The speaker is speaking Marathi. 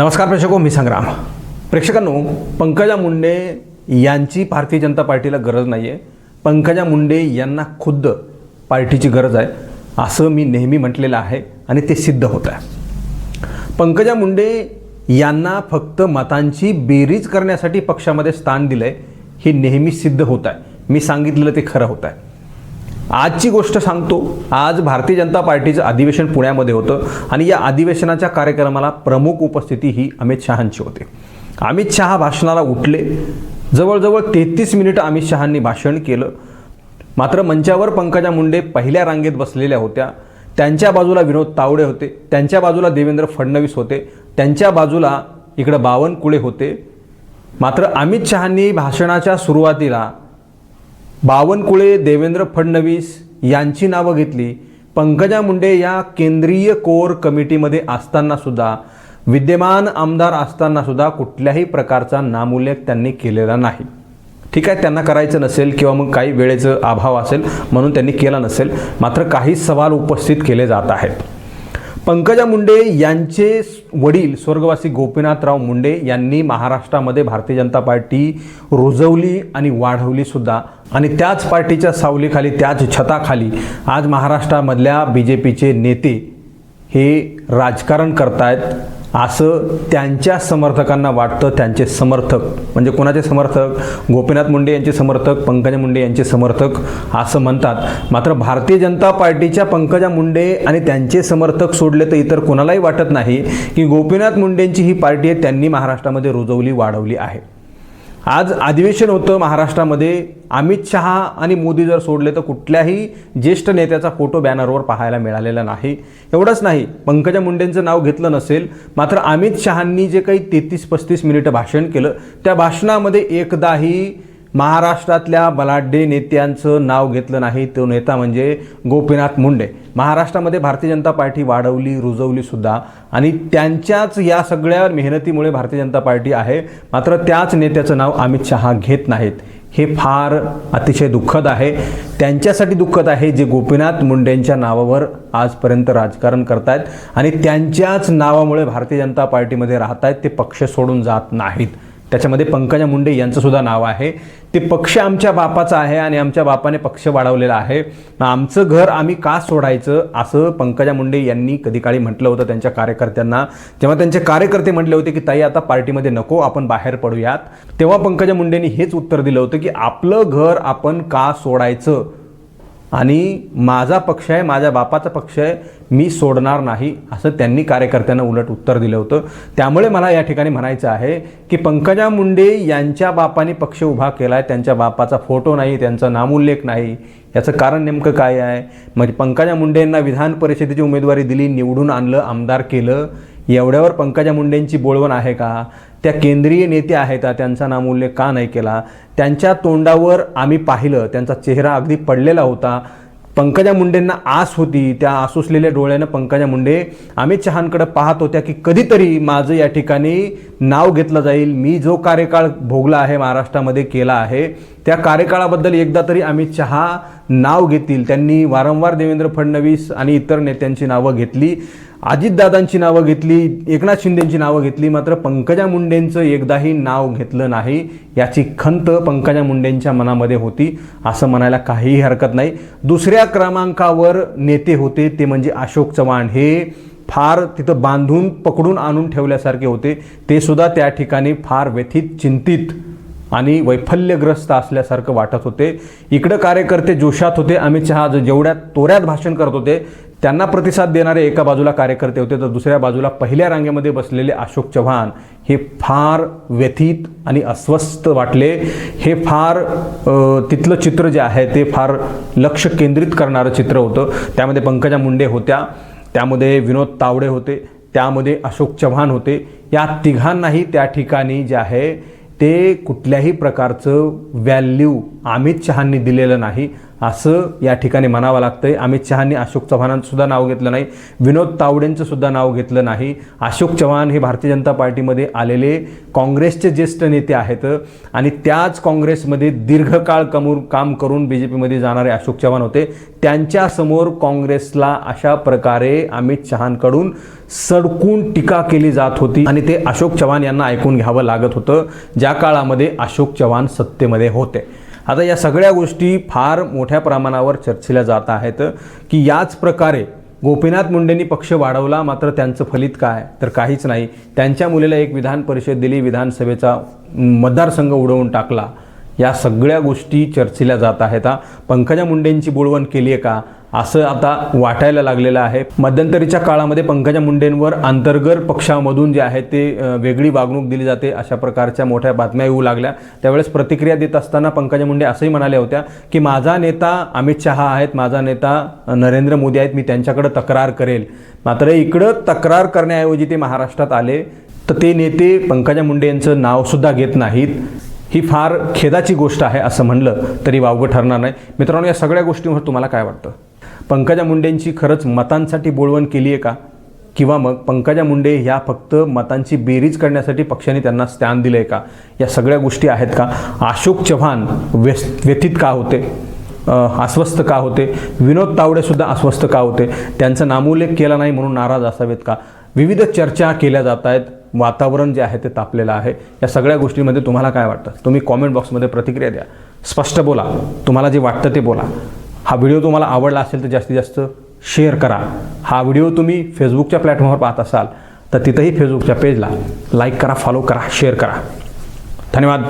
नमस्कार प्रेक्षको मी संग्राम. प्रेक्षकांनो पंकजा मुंडे यांची भारतीय जनता पार्टीला गरज नाही आहे पंकजा मुंडे यांना खुद्द पार्टीची गरज आहे. असं मी नेहमी म्हटलेलं आहे आणि ते सिद्ध होत आहे. पंकजा मुंडे यांना फक्त मतांची बेरीज करण्यासाठी पक्षामध्ये स्थान दिलं आहे हे नेहमी सिद्ध होत आहे. मी सांगितलेलं ते खरं होत आहे. आजची गोष्ट सांगतो. आज भारतीय जनता पार्टीचं अधिवेशन पुण्यामध्ये होतं आणि या अधिवेशनाच्या कार्यक्रमाला प्रमुख उपस्थिती ही अमित शहांची होती. अमित शहा भाषणाला उठले. जवळजवळ तेहतीस मिनिटं अमित शहांनी भाषण केलं. मात्र मंचावर पंकजा मुंडे पहिल्या रांगेत बसलेल्या होत्या. त्यांच्या बाजूला विनोद तावडे होते. त्यांच्या बाजूला देवेंद्र फडणवीस होते. त्यांच्या बाजूला इकडं बावनकुळे होते. मात्र अमित शहांनी भाषणाच्या सुरुवातीला बावनकुळे देवेंद्र फडणवीस यांची नावं घेतली. पंकजा मुंडे या केंद्रीय कोर कमिटीमध्ये असताना सुद्धा विद्यमान आमदार असताना सुद्धा कुठल्याही प्रकारचा नामोल्लेख त्यांनी केलेला नाही. ठीक आहे त्यांना करायचं नसेल किंवा मग काही वेळेचं अभाव असेल म्हणून त्यांनी केला नसेल मात्र काही सवाल उपस्थित केले जात आहेत. पंकजा मुंडे यांचे वडील स्वर्गवासी गोपीनाथराव मुंडे यांनी महाराष्ट्रामध्ये भारतीय जनता पार्टी रुजवली आणि वाढवली सुद्धा. आणि त्याच पार्टीच्या सावलीखाली त्याच छताखाली आज महाराष्ट्रामधल्या बी जे पीचे नेते हे राजकारण करतायत. असं त्यांच्या समर्थकांना वाटतं त्यांचे समर्थक म्हणजे कोणाचे समर्थक? गोपीनाथ मुंडे यांचे समर्थक पंकजा मुंडे यांचे समर्थक असं म्हणतात. मात्र भारतीय जनता पार्टीच्या पंकजा मुंडे आणि त्यांचे समर्थक सोडले तर इतर कोणालाही वाटत नाही की गोपीनाथ मुंडेंची ही पार्टी आहे त्यांनी महाराष्ट्रामध्ये रुजवली वाढवली आहे. आज अधिवेशन होतं महाराष्ट्रामध्ये. अमित शहा आणि मोदी जर सोडले तर कुठल्याही ज्येष्ठ नेत्याचा फोटो बॅनरवर पाहायला मिळालेला नाही. एवढंच नाही पंकजा मुंडेंचं नाव घेतलं नसेल मात्र अमित शहांनी जे काही तेहतीस पस्तीस मिनिटं भाषण केलं त्या भाषणामध्ये एकदाही महाराष्ट्रातल्या बलाढ्य नेत्यांचं नाव घेतलं नाही. तो नेता म्हणजे गोपीनाथ मुंडे. महाराष्ट्रामध्ये भारतीय जनता पार्टी वाढवली रुजवली सुद्धा. आणि त्यांच्याच या सगळ्या मेहनतीमुळे भारतीय जनता पार्टी आहे. मात्र त्याच नेत्याचं नाव अमित शहा घेत नाहीत. हे फार अतिशय दुःखद आहे. त्यांच्यासाठी दुःखद आहे जे गोपीनाथ मुंडेंच्या नावावर आजपर्यंत राजकारण करतायत. आणि त्यांच्याच नावामुळे भारतीय जनता पार्टीमध्ये राहत आहेत ते पक्ष सोडून जात नाहीत. त्याच्यामध्ये पंकजा मुंडे यांचं सुद्धा नाव आहे. ते पक्ष आमच्या बापाचा आहे आणि आमच्या बापाने पक्ष वाढवलेला आहे. आमचं घर आम्ही का सोडायचं असं पंकजा मुंडे यांनी कधी काळी म्हटलं होतं त्यांच्या कार्यकर्त्यांना. जेव्हा त्यांचे कार्यकर्ते म्हटले होते की ताई आता पार्टीमध्ये नको आपण बाहेर पडूयात. तेव्हा पंकजा मुंडेंनी हेच उत्तर दिलं होतं की आपलं घर आपण का सोडायचं? आणि माझा पक्ष आहे माझ्या बापाचा पक्ष आहे मी सोडणार नाही असं त्यांनी कार्यकर्त्यांना उलट उत्तर दिलं होतं. त्यामुळे मला या ठिकाणी म्हणायचं आहे की पंकजा मुंडे यांच्या बापाने पक्ष उभा केला आहे त्यांच्या बापाचा फोटो नाही त्यांचा नामोल्लेख नाही. याचं कारण नेमकं काय आहे? म्हणजे पंकजा मुंडेंना विधान परिषदेची उमेदवारी दिली निवडून आणलं आमदार केलं. एवढ्यावर पंकजा मुंडेंची बोलवण आहे का? त्या केंद्रीय नेते आहेत त्यांचा नामोल्लेख का नाही केला? त्यांच्या तोंडावर आम्ही पाहिलं त्यांचा चेहरा अगदी पडलेला होता. पंकजा मुंडेंना आस होती त्या आसुसलेल्या डोळ्यानं पंकजा मुंडे. अमित शहांकडे पाहत होत्या की कधीतरी माझं या ठिकाणी नाव घेतलं जाईल. मी जो कार्यकाळ भोगला आहे महाराष्ट्रामध्ये केला आहे त्या कार्यकाळाबद्दल एकदा तरी अमित शहा नाव घेतील. त्यांनी वारंवार देवेंद्र फडणवीस आणि इतर नेत्यांची नावं घेतली. अजितदादांची नावं घेतली एकनाथ शिंदेंची नावं घेतली मात्र पंकजा मुंडेंचं एकदाही नाव घेतलं नाही. याची खंत पंकजा मुंडेंच्या मनामध्ये होती असं म्हणायला काहीही हरकत नाही. दुसऱ्या क्रमांकावर नेते होते ते म्हणजे अशोक चव्हाण. हे फार तिथं बांधून पकडून आणून ठेवल्यासारखे होते. ते सुद्धा त्या ठिकाणी फार व्यथित चिंतित आणि वैफल्यग्रस्त असल्यासारखं वाटत होते. इकडं कार्यकर्ते जोशात होते अमित शहा जेवढ्या तोऱ्यात भाषण करत होते त्यांना प्रतिसाद देणारे एका बाजूला कार्यकर्ते होते तर दुसऱ्या बाजूला पहिल्या रांगेमध्ये बसलेले अशोक चव्हाण. हे फार व्यथित आणि अस्वस्थ वाटले. हे फार तिथलं चित्र जे आहे ते फार लक्ष केंद्रित करणारं चित्र होतं. त्यामध्ये पंकजा मुंडे होत्या त्यामध्ये विनोद तावडे होते त्यामध्ये अशोक चव्हाण होते. या तिघांनाही त्या ठिकाणी जे आहे ते कुठल्याही प्रकारचं व्हॅल्यू अमित शहांनी दिलेलं नाही. असं या ठिकाणी म्हणावं लागतं आहे अमित शहानी अशोक चव्हाणांसुद्धा नाव घेतलं नाही. विनोद तावडेंचंसुद्धा नाव घेतलं नाही. अशोक चव्हाण हे भारतीय जनता पार्टीमध्ये आलेले काँग्रेसचे ज्येष्ठ नेते आहेत. आणि त्याच काँग्रेसमध्ये दीर्घकाळ कमूर काम करून बी जे पीमध्ये जाणारे अशोक चव्हाण होते. त्यांच्यासमोर काँग्रेसला अशा प्रकारे अमित शहांकडून सडकून टीका केली जात होती. आणि ते अशोक चव्हाण यांना ऐकून घ्यावं लागत होतं. ज्या काळामध्ये अशोक चव्हाण सत्तेमध्ये होते. आता या सगळ्या गोष्टी फार मोठ्या प्रमाणावर चर्चेला जात आहेत की याच प्रकारे गोपीनाथ मुंडेंनी पक्ष वाढवला मात्र त्यांचं फलित काय? तर काहीच नाही. त्यांच्या मुलीला एक विधान परिषद दिली विधानसभेचा मतदारसंघ उडवून टाकला. या सगळ्या गोष्टी चर्चेल्या जात आहेत पंकजा मुंडेंची बोलवण केली आहे का? असं आता वाटायला लागलेलं आहे. मध्यंतरीच्या काळामध्ये पंकजा मुंडेंवर अंतर्गत पक्षामधून जे आहे ते वेगळी वागणूक दिली जाते अशा प्रकारच्या मोठ्या बातम्या येऊ लागल्या. त्यावेळेस प्रतिक्रिया देत असताना पंकजा मुंडे असंही म्हणाल्या होत्या की माझा नेता अमित शहा आहेत माझा नेता नरेंद्र मोदी आहेत मी त्यांच्याकडे तक्रार करेल. मात्र इकडं तक्रार करण्याऐवजी ते महाराष्ट्रात आले. तर ते नेते पंकजा मुंडे यांचं नावसुद्धा घेत नाहीत. ही फार खेदाची गोष्ट आहे असं म्हणलं तरी वावगं ठरणार नाही. मित्रांनो या सगळ्या गोष्टींवर तुम्हाला काय वाटतं? पंकजा मुंडेंची खरंच मतांसाठी बोळवण केली आहे का? किंवा मग पंकजा मुंडे ह्या फक्त मतांची बेरीज करण्यासाठी पक्षाने त्यांना स्थान दिलं आहे का? या सगळ्या गोष्टी आहेत का? अशोक चव्हाण व्यस व्यथित का होते? अस्वस्थ का होते? विनोद तावडेसुद्धा अस्वस्थ का होते? त्यांचा नामोल्लेख केला नाही म्हणून नाराज असावेत का? विविध चर्चा केल्या जात आहेत. वातावरण जे आहे ते तापलेलं आहे. या सगळ्या गोष्टींमध्ये तुम्हाला काय वाटतं? तुम्ही कॉमेंट बॉक्समध्ये प्रतिक्रिया द्या. स्पष्ट बोला. तुम्हाला जे वाटतं ते बोला. हा व्हिडिओ तुम्हाला आवडला असेल तर जास्तीत जास्त शेअर करा. हा व्हिडिओ तुम्ही फेसबुकच्या प्लॅटफॉर्मवर पाहत असाल तर तिथंही फेसबुकच्या पेजला लाईक करा फॉलो करा शेअर करा. धन्यवाद.